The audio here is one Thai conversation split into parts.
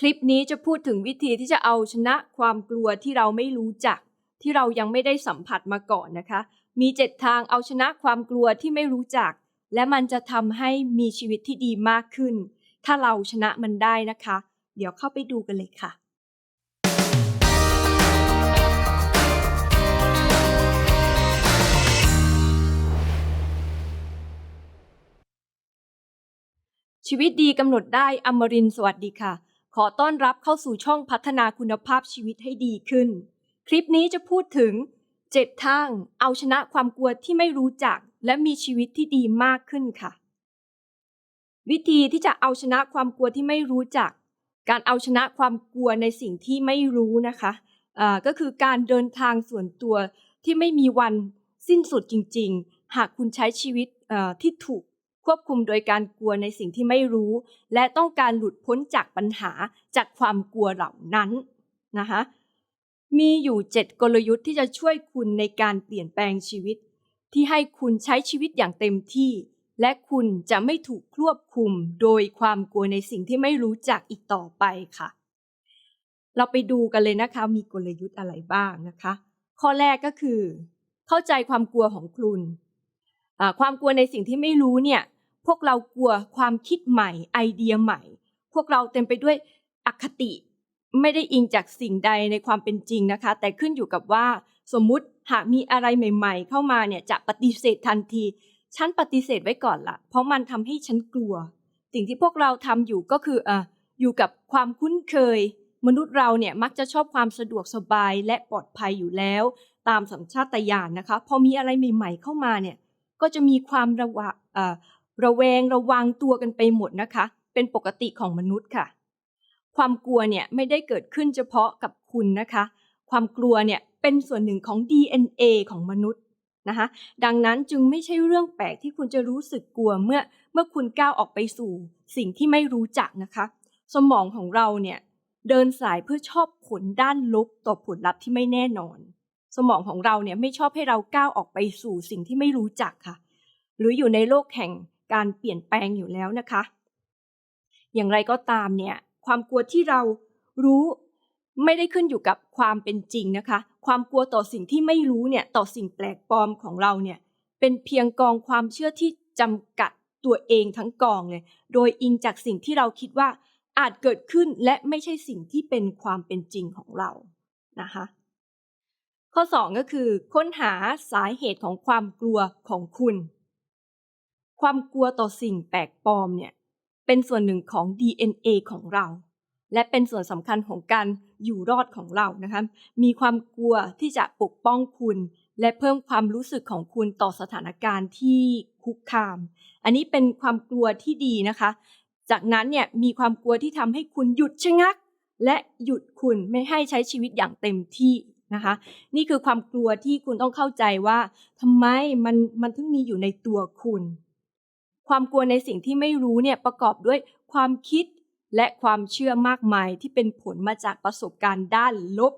คลิปนี้จะพูดถึงวิธีที่จะเอาชนะความกลัวที่เราไม่รู้จัก ที่เรายังไม่ได้สัมผัสมาก่อนนะคะ มีเจ็ดทางเอาชนะความกลัวที่ไม่รู้จัก และมันจะทำให้มีชีวิตที่ดีมากขึ้น ถ้าเราชนะมันได้นะคะ เดี๋ยวเข้าไปดูกันเลยค่ะ ชีวิตดีกำหนดได้อมรินสวัสดีค่ะ ขอต้อนรับเข้าสู่ช่องพัฒนาคุณภาพชีวิตให้ดีขึ้น คลิปนี้จะพูดถึง 7 ทางเอาชนะความกลัวที่ไม่รู้จัก และมีชีวิตที่ดีมากขึ้นค่ะ วิธีที่จะเอาชนะความกลัวที่ไม่รู้จัก การเอาชนะความกลัวในสิ่งที่ไม่รู้นะคะะก็คือการเดินทางส่วนตัวที่ไม่มีวันสิ้นสุดจริง ๆ หากคุณใช้ชีวิตที่ถูก ควบคุมโดยการกลัวในสิ่งที่ไม่รู้ และต้องการหลุดพ้นจากปัญหาจากความกลัวเหล่านั้นนะคะมีอยู่ 7 กลยุทธ์ที่จะช่วยคุณในการเปลี่ยนแปลงชีวิต ที่ให้คุณใช้ชีวิตอย่างเต็มที่ และคุณจะไม่ถูกควบคุมโดยความกลัวในสิ่งที่ไม่รู้จักอีกต่อไปค่ะ เราไปดูกันเลยนะคะ มีกลยุทธ์อะไรบ้างนะคะ ข้อแรกก็คือ เข้าใจความกลัวของคุณความกลัวในสิ่งที่ไม่รู้เนี่ย พวกเรากลัวความคิดใหม่ ไอเดียใหม่ พวกเราเต็มไปด้วยอคติ ไม่ได้อิงจากสิ่งใดในความเป็นจริงนะคะ แต่ขึ้นอยู่กับว่า สมมุติหากมีอะไรใหม่ ๆ เข้ามาเนี่ยจะปฏิเสธทันที ฉันปฏิเสธไว้ก่อนละเพราะมันทำให้ฉันกลัว สิ่งที่พวกเราทำอยู่ก็คืออะอยู่กับความคุ้นเคย มนุษย์เราเนี่ยมักจะชอบความสะดวกสบายและปลอดภัยอยู่แล้ว ตามสัญชาตญาณนะคะ พอมีอะไรใหม่ ๆ เข้ามาเนี่ยก็จะมีความระวะ ระแวงระวังตัวกันไปหมดนะคะ เป็นปกติของมนุษย์ค่ะ ความกลัวเนี่ยไม่ได้เกิดขึ้นเฉพาะกับคุณนะคะ ความกลัวเนี่ยเป็นส่วนหนึ่งของ DNA ของมนุษย์นะคะ ดังนั้นจึงไม่ใช่เรื่องแปลกที่คุณจะรู้สึกกลัวเมื่อเมื่อคุณก้าวออกไปสู่สิ่งที่ไม่รู้จักนะคะ สมองของเราเนี่ยเดินสายเพื่อชอบผลด้านลบต่อผลลัพธ์ที่ไม่แน่นอน สมองของเราเนี่ยไม่ชอบให้เราก้าวออกไปสู่สิ่งที่ไม่รู้จักค่ะ หรืออยู่ในโลกแห่ง การเปลี่ยนแปลงอยู่แล้วนะคะ อย่างไรก็ตามเนี่ยความกลัวที่เรารู้ไม่ได้ขึ้นอยู่กับความเป็นจริงนะคะ ความกลัวต่อสิ่งที่ไม่รู้เนี่ยต่อสิ่งแปลกปลอมของเราเนี่ยเป็นเพียงกองความเชื่อที่จำกัดตัวเองทั้งกองเลย โดยอิงจากสิ่งที่เราคิดว่าอาจเกิดขึ้นและไม่ใช่สิ่งที่เป็นความเป็นจริงของเรานะคะข้อ 2 ก็คือ ค้นหาสาเหตุของความกลัวของคุณ ความกลัวต่อสิ่งแปลกปลอมเนี่ยเป็นส่วนหนึ่งของ DNA ของเรา และเป็นส่วนสำคัญของการอยู่รอดของเรานะคะมีความกลัวที่จะปกป้องคุณ และเพิ่มความรู้สึกของคุณต่อสถานการณ์ที่คุกคาม อันนี้เป็นความกลัวที่ดีนะคะ จากนั้นเนี่ยมีความกลัวที่ทำให้คุณหยุดชะงัก และหยุดคุณไม่ให้ใช้ชีวิตอย่างเต็มที่นะคะ นี่คือความกลัวที่คุณต้องเข้าใจว่าทำไมมันมันถึงมีอยู่ในตัวคุณ ความกลัวในสิ่งที่ไม่รู้เนี่ยประกอบด้วยความคิดและความเชื่อมากมายที่เป็นผลมาจากประสบการณ์ด้านลบ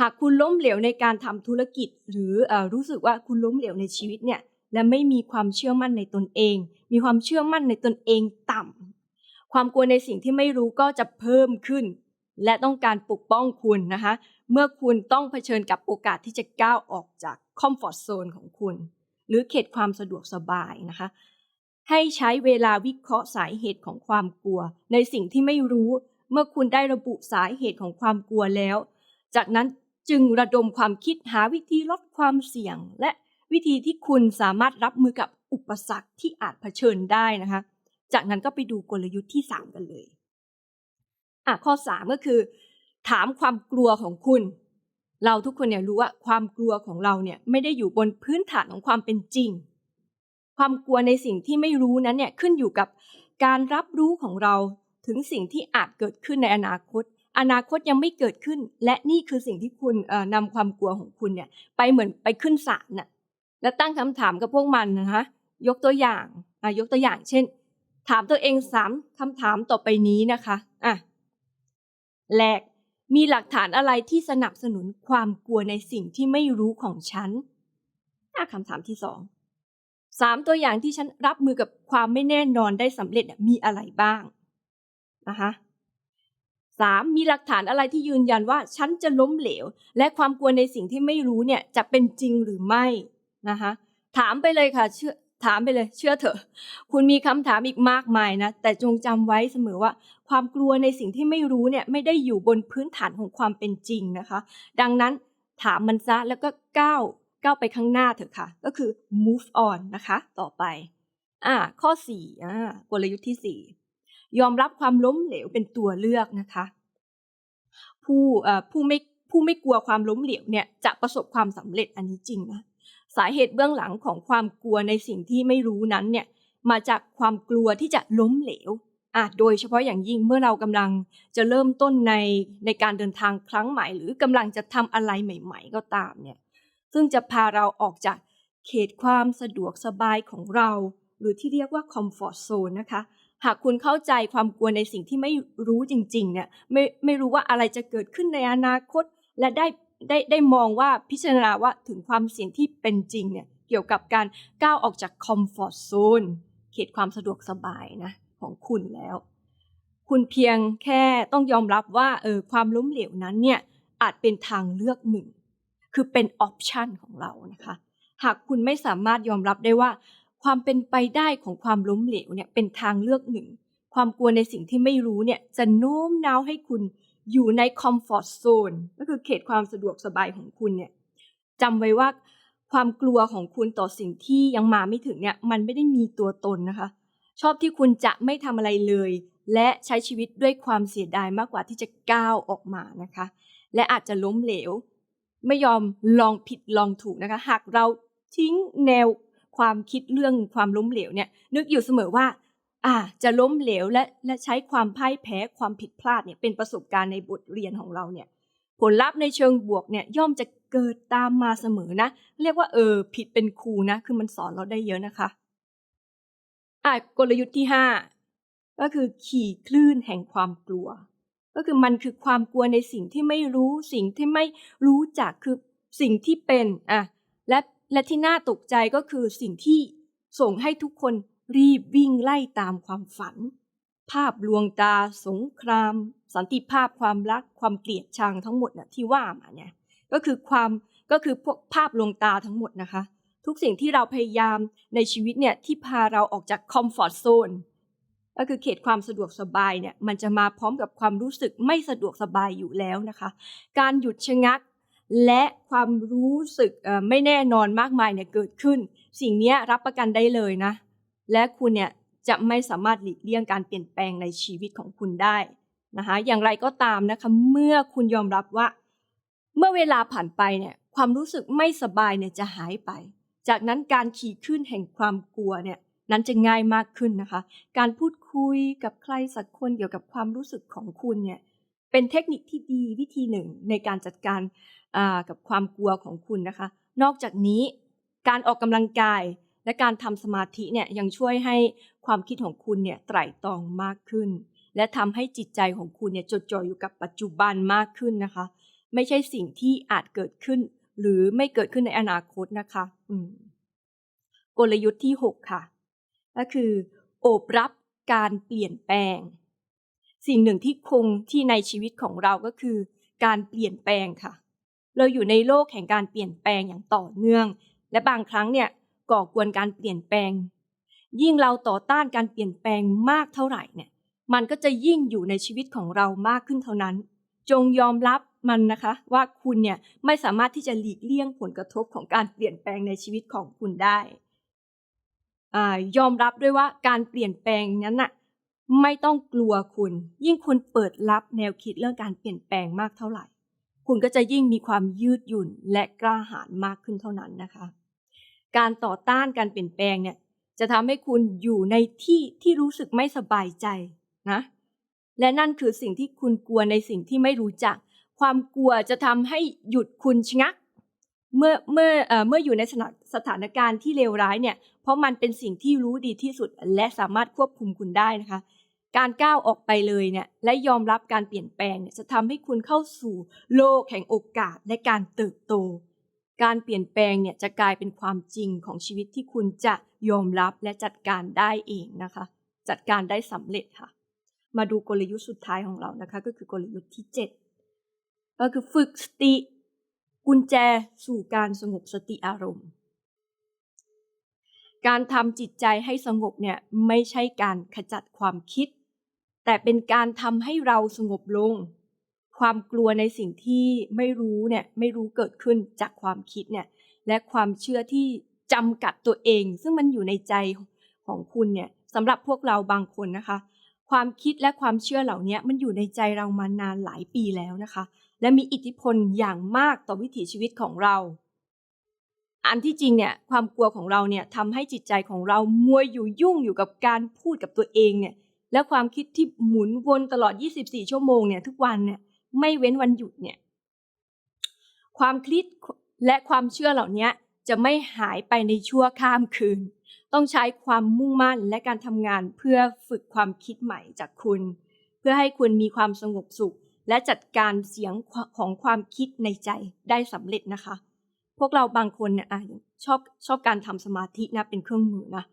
หากคุณล้มเหลวในการทำธุรกิจ หรืออรู้สึกว่าคุณล้มเหลวในชีวิตเนี่ยและไม่มีความเชื่อมั่นในตนเอง มีความเชื่อมั่นในตนเองต่ำความกลัวในสิ่งที่ไม่รู้ก็จะเพิ่มขึ้น และต้องการปกป้องคุณนะคะเมื่อคุณต้องเผชิญกับโอกาสที่จะก้าวออกจากคอมฟอร์ทโซนของคุณ หรือเขตความสะดวกสบายนะคะ ให้ใช้เวลาวิเคราะห์สาเหตุของความกลัว ในสิ่งที่ไม่รู้ เมื่อคุณได้ระบุสาเหตุของความกลัวแล้ว จากนั้นจึงระดมความคิดหาวิธีลดความเสี่ยง และวิธีที่คุณสามารถรับมือกับอุปสรรคที่อาจเผชิญได้นะคะ จากนั้นก็ไปดูกลยุทธ์ที่ 3 กันเลยอะข้อ 3 ก็คือ ถามความกลัวของคุณ เราทุกคนเนี่ยรู้ว่าความกลัวของเราเนี่ยไม่ได้อยู่บนพื้นฐานของความเป็นจริง ความกลัวในสิ่งที่ไม่รู้นั้นเนี่ยขึ้นอยู่กับการรับรู้ของเราถึงสิ่งที่อาจเกิดขึ้นในอนาคต อนาคตยังไม่เกิดขึ้น และนี่คือสิ่งที่คุณนำความกลัวของคุณเนี่ยไปเหมือนไปขึ้นศาลน่ะและตั้งคำถามกับพวกมันนะคะยกตัวอย่างยกตัวอย่างเช่น ถามตัวเองสามคำถามต่อไปนี้นะคะอะแรกมีหลักฐานอะไรที่สนับสนุนความกลัวในสิ่งที่ไม่รู้ของฉันคำถามที่สอง สามตัวอย่างที่ฉันรับมือกับความไม่แน่นอนได้สำเร็จมีอะไรบ้างนะคะ 3. มีหลักฐานอะไรที่ยืนยันว่าฉันจะล้มเหลว และความกลัวในสิ่งที่ไม่รู้เนี่ยจะเป็นจริงหรือไม่นะคะถามไปเลยค่ะเชื่อถามไปเลย เชื่อเถอะ คุณมีคำถามอีกมากมายนะแต่จงจำไว้เสมอว่า ความกลัวในสิ่งที่ไม่รู้เนี่ยไม่ได้อยู่บนพื้นฐานของความเป็นจริงนะคะ ดังนั้นถามมันซะแล้วก็ก้าว ก้าวไปข้างหน้าเถอะค่ะ ก็คือ move on นะคะ ต่อไปอ่าข้อ4อ่ากลยุทธ์ที่ 4 ยอมรับความล้มเหลวเป็นตัวเลือกนะคะ ผู้อ่อผู้ไม่ผู้ไม่กลัวความล้มเหลวเนี่ยจะประสบความสำเร็จอันนี้จริงนะสาเหตุเบื้องหลังของความกลัวในสิ่งที่ไม่รู้นั้นเนี่ยมาจากความกลัวที่จะล้มเหลวอะโดยเฉพาะอย่างยิ่งเมื่อเรากำลังจะเริ่มต้นในในการเดินทางครั้งใหม่ หรือกำลังจะทำอะไรใหม่ ๆ ก็ตามเนี่ย ซึ่งจะพาเราออกจากเขตความสะดวกสบายของเรา หรือที่เรียกว่า comfort zone นะคะ หากคุณเข้าใจความกลัวในสิ่งที่ไม่รู้จริงๆเนี่ยไม่ไม่รู้ว่าอะไรจะเกิดขึ้นในอนาคต และได้ได้ได้มองว่าพิจารณาว่าถึงความเสี่ยงที่เป็นจริงเนี่ยเกี่ยวกับการก้าวออกจาก comfort zone เขตความสะดวกสบายนะของคุณแล้ว คุณเพียงแค่ต้องยอมรับว่าเออความล้มเหลวนั้นเนี่ยอาจเป็นทางเลือกหนึ่ง คือเป็นออปชันของเรานะคะ หากคุณไม่สามารถยอมรับได้ว่า ความเป็นไปได้ของความล้มเหลวเนี่ยเป็นทางเลือกหนึ่ง ความกลัวในสิ่งที่ไม่รู้เนี่ยจะโน้มน้าวให้คุณอยู่ในคอมฟอร์ z โซนก็คือเขตความสะดวกสบายของคุณเนี่ยจำไว้ว่าความกลัวของคุณต่อสิ่งที่ยังมาไม่ถึงเนี่ยมันไม่ได้มีตัวตนนะคะ ชอบที่คุณจะไม่ทำอะไรเลย และใช้ชีวิตด้วยความเสียดายมากกว่าที่จะก้าวออกมานะคะ และอาจจะล้มเหลว ไม่ยอมลองผิดลองถูกนะคะ หากเราทิ้งแนวความคิดเรื่องความล้มเหลวเนี่ย นึกอยู่เสมอว่า อ่า จะล้มเหลวและและใช้ความพ่ายแพ้ความผิดพลาดเนี่ยเป็นประสบการณ์ในบทเรียนของเราเนี่ย ผลลัพธ์ในเชิงบวกเนี่ยย่อมจะเกิดตามมาเสมอนะ เรียกว่าเออ ผิดเป็นครูนะ คือมันสอนเราได้เยอะนะคะ อ่ากลยุทธ์ที่ห้าก็คือขี่คลื่นแห่งความกลัว ก็คือมันคือความกลัวในสิ่งที่ไม่รู้สิ่งที่ไม่รู้จักคือสิ่งที่เป็นอะและและที่น่าตกใจก็คือสิ่งที่ส่งให้ทุกคนรีบวิ่งไล่ตามความฝัน ภาพลวงตาสงคราม สันติภาพความรักความเกลียดชังทั้งหมดนะที่ว่ามาเนี่ยก็คือความก็คือพวกภาพลวงตาทั้งหมดนะคะ ทุกสิ่งที่เราพยายามในชีวิตเนี่ยที่พาเราออกจากคอมฟอร์ทโซน ก็คือเขตความสะดวกสบายเนี่ยมันจะมาพร้อมกับความรู้สึกไม่สะดวกสบายอยู่แล้วนะคะ การหยุดชะงักและความรู้สึกไม่แน่นอนมากมายเนี่ยเกิดขึ้น สิ่งนี้รับประกันได้เลยนะ และคุณเนี่ยจะไม่สามารถหลีกเลี่ยงการเปลี่ยนแปลงในชีวิตของคุณได้นะคะอย่างไรก็ตามนะคะเมื่อคุณยอมรับว่า เมื่อเวลาผ่านไปเนี่ยความรู้สึกไม่สบายเนี่ยจะหายไป จากนั้นการขี่ขึ้นแห่งความกลัวเนี่ยนั้นจะง่ายมากขึ้นนะคะ การพูด คุยกับใครสักคนเกี่ยวกับความรู้สึกของคุณเนี่ยเป็นเทคนิคที่ดีวิธีหนึ่งในการจัดการกับความกลัวของคุณนะคะ นอกจากนี้การออกกำลังกายและการทำสมาธิเนี่ยยังช่วยให้ความคิดของคุณเนี่ยไตร่ตรองมากขึ้น และทำให้จิตใจของคุณเนี่ยจดจ่ออยู่กับปัจจุบันมากขึ้นนะคะ ไม่ใช่สิ่งที่อาจเกิดขึ้น หรือไม่เกิดขึ้นในอนาคตนะคะกลยุทธ์ที่ 6 ค่ะ ก็คือ โอบรับ การเปลี่ยนแปลง สิ่งหนึ่งที่คงที่ในชีวิตของเราก็คือ การเปลี่ยนแปลงค่ะ เราอยู่ในโลกแห่งการเปลี่ยนแปลงอย่างต่อเนื่อง และบางครั้งเนี่ยก่อกวนการเปลี่ยนแปลง ยิ่งเราต่อต้านการเปลี่ยนแปลงมากเท่าไหร่เนี่ยมันก็จะยิ่งอยู่ในชีวิตของเรามากขึ้นเท่านั้น จงยอมรับมันนะคะว่าคุณเนี่ยไม่สามารถที่จะหลีกเลี่ยงผลกระทบของการเปลี่ยนแปลงในชีวิตของคุณได้ ยอมรับด้วยว่าการเปลี่ยนแปลงนั้นน่ะไม่ต้องกลัวคุณ ยิ่งคุณเปิดรับแนวคิดเรื่องการเปลี่ยนแปลงมากเท่าไหร่ คุณก็จะยิ่งมีความยืดหยุ่นและกล้าหาญมากขึ้นเท่านั้นนะคะ การต่อต้านการเปลี่ยนแปลงเนี่ยจะทำให้คุณอยู่ในที่ที่รู้สึกไม่สบายใจนะและนั่นคือสิ่งที่คุณกลัวในสิ่งที่ไม่รู้จัก ความกลัวจะทำให้หยุดคุณชะงัก เมื่อเมื่อเอ่อเมื่ออยู่ในสถานการณ์ที่เลวร้ายเนี่ย เพราะมันเป็นสิ่งที่รู้ดีที่สุดและสามารถควบคุมคุณได้นะคะ การก้าวออกไปเลยเนี่ยและยอมรับการเปลี่ยนแปลงเนี่ยจะทำให้คุณเข้าสู่โลกแห่งโอกาสและการเติบโต การเปลี่ยนแปลงเนี่ยจะกลายเป็นความจริงของชีวิตที่คุณจะยอมรับและจัดการได้เองนะคะ จัดการได้สำเร็จค่ะ มาดูกลยุทธ์สุดท้ายของเรานะคะ ก็คือกลยุทธ์ที่ 7 ก็คือฝึกสติ กุญแจสู่การสงบสติอารมณ์ การทำจิตใจให้สงบเนี่ยไม่ใช่การขจัดความคิด แต่เป็นการทำให้เราสงบลง ความกลัวในสิ่งที่ไม่รู้เนี่ยไม่รู้เกิดขึ้นจากความคิดเนี่ยและความเชื่อที่จำกัดตัวเอง ซึ่งมันอยู่ในใจของคุณเนี่ยสำหรับพวกเราบางคนนะคะ ความคิดและความเชื่อเหล่านี้มันอยู่ในใจเรามานานหลายปีแล้วนะคะ และมีอิทธิพลอย่างมากต่อวิถีชีวิตของเรา อันที่จริงเนี่ยความกลัวของเราเนี่ยทำให้จิตใจของเรามัวอยู่ยุ่งอยู่กับการพูดกับตัวเองเนี่ยและความคิดที่หมุนวนตลอด 24 ชั่วโมงเนี่ยทุกวันเนี่ยไม่เว้นวันหยุดเนี่ยความคิดและความเชื่อเหล่านี้จะไม่หายไปในชั่วข้ามคืน ต้องใช้ความมุ่งมั่นและการทำงานเพื่อฝึกความคิดใหม่จากคุณ เพื่อให้คุณมีความสงบสุข และจัดการเสียงของความคิดในใจได้สำเร็จนะคะ พวกเราบางคนเนี่ยชอบชอบการทำสมาธินะเป็นเครื่องมือนะ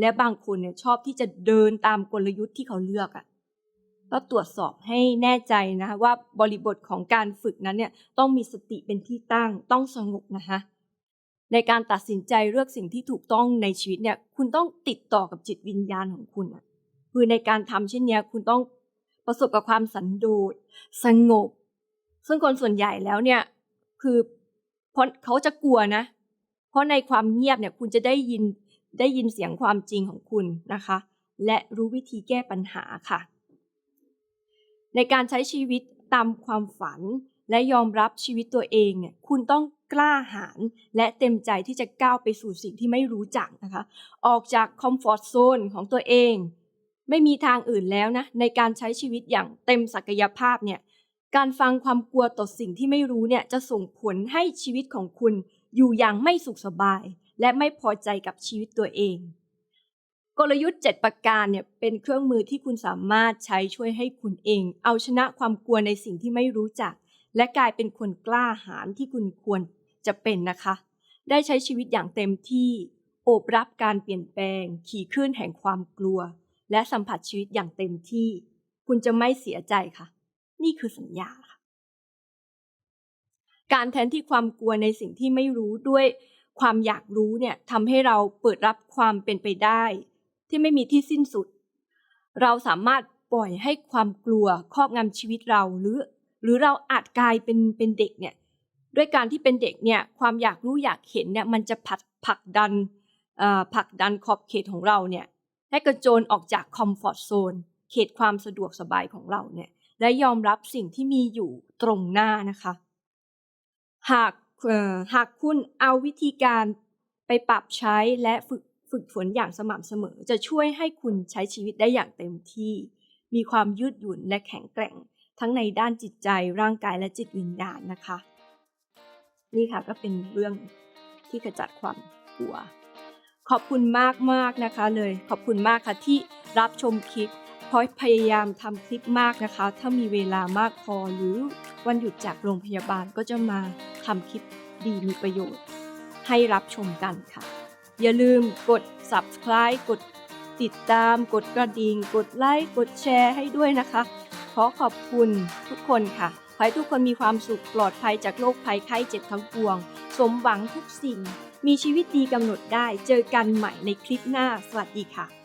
และบางคนเนี่ยชอบที่จะเดินตามกลยุทธ์ที่เขาเลือกอะ่ะก็ตรวจสอบให้แน่ใจนะว่าบริบทของการฝึกนั้นเนี่ยต้องมีสติเป็นที่ตั้งต้องสงบนะคะในการตัดสินใจเลือกสิ่งที่ถูกต้องในชีวิตเนี่ยคุณต้องติดต่อกับจิตวิญญาณของคุณอะคือในการทำเช่นนี้คุณต้อง ประสบกับความสันโดษสงบ ซึ่งคนส่วนใหญ่แล้วเนี่ยคือเพราะเขาจะกลัวนะ เพราะในความเงียบเนี่ยคุณจะได้ยินได้ยินเสียงความจริงของคุณนะคะ และรู้วิธีแก้ปัญหาค่ะ ในการใช้ชีวิตตามความฝันและยอมรับชีวิตตัวเองเนี่ยคุณต้องกล้าหาญและเต็มใจที่จะก้าวไปสู่สิ่งที่ไม่รู้จักนะคะ ออกจากคอมฟอร์ทโซนของตัวเอง ไม่มีทางอื่นแล้วนะในการใช้ชีวิตอย่างเต็มศักยภาพเนี่ยการฟังความกลัวต่อสิ่งที่ไม่รู้เนี่ยจะส่งผลให้ชีวิตของคุณอยู่อย่างไม่สุขสบาย และไม่พอใจกับชีวิตตัวเอง กลยุทธ์ 7 ประการเนี่ยเป็นเครื่องมือที่คุณสามารถใช้ช่วยให้คุณเอง เอาชนะความกลัวในสิ่งที่ไม่รู้จัก และกลายเป็นคนกล้าหาญที่คุณควรจะเป็นนะคะ ได้ใช้ชีวิตอย่างเต็มที่โอบรับการเปลี่ยนแปลง ขี่คลื่นแห่งความกลัว และสัมผัสชีวิตอย่างเต็มที่ คุณจะไม่เสียใจค่ะ นี่คือสัญญาค่ะ การแทนที่ความกลัวในสิ่งที่ไม่รู้ด้วยความอยากรู้เนี่ยทำให้เราเปิดรับความเป็นไปได้ ที่ไม่มีที่สิ้นสุด เราสามารถปล่อยให้ความกลัวครอบงำชีวิตเราหรือ หรือเราอาจกลายเป็นเป็นเด็กเนี่ยด้วยการที่เป็นเด็กเนี่ยความอยากรู้อยากเห็นเนี่ยมันจะผลักผลักดันผลักดันขอบเขตของเราเนี่ย ให้กระโจนออกจากคอมฟอร์ทโซนเขตความสะดวกสบายของเราเนี่ยและยอมรับสิ่งที่มีอยู่ตรงหน้านะคะ หากหากคุณเอาวิธีการไปปรับใช้และฝึกฝึกฝนอย่างสม่ำเสมอ จะช่วยให้คุณใช้ชีวิตได้อย่างเต็มที่ มีความยืดหยุ่นและแข็งแกร่ง ทั้งในด้านจิตใจร่างกายและจิตวิญญาณนะคะ นี่ค่ะก็เป็นเรื่องที่ขจัดความกลัว ขอบคุณมากมากนะคะเลย ขอบคุณมากค่ะที่รับชมคลิปเพราะพยายามทำคลิปมากนะคะ ถ้ามีเวลามากพอหรือวันหยุดจากโรงพยาบาลก็จะมาทำคลิปดีมีประโยชน์ ให้รับชมกันค่ะ อย่าลืมกด subscribe กดติดตาม กดกระดิ่ง กดไลค์ กดแชร์ให้ด้วยนะคะ ขอขอบคุณทุกคนค่ะ ขอให้ทุกคนมีความสุขปลอดภัยจากโรคภัยไข้เจ็บทั้งปวง สมหวังทุกสิ่ง มีชีวิตดีกำหนดได้ เจอกันใหม่ในคลิปหน้า สวัสดีค่ะ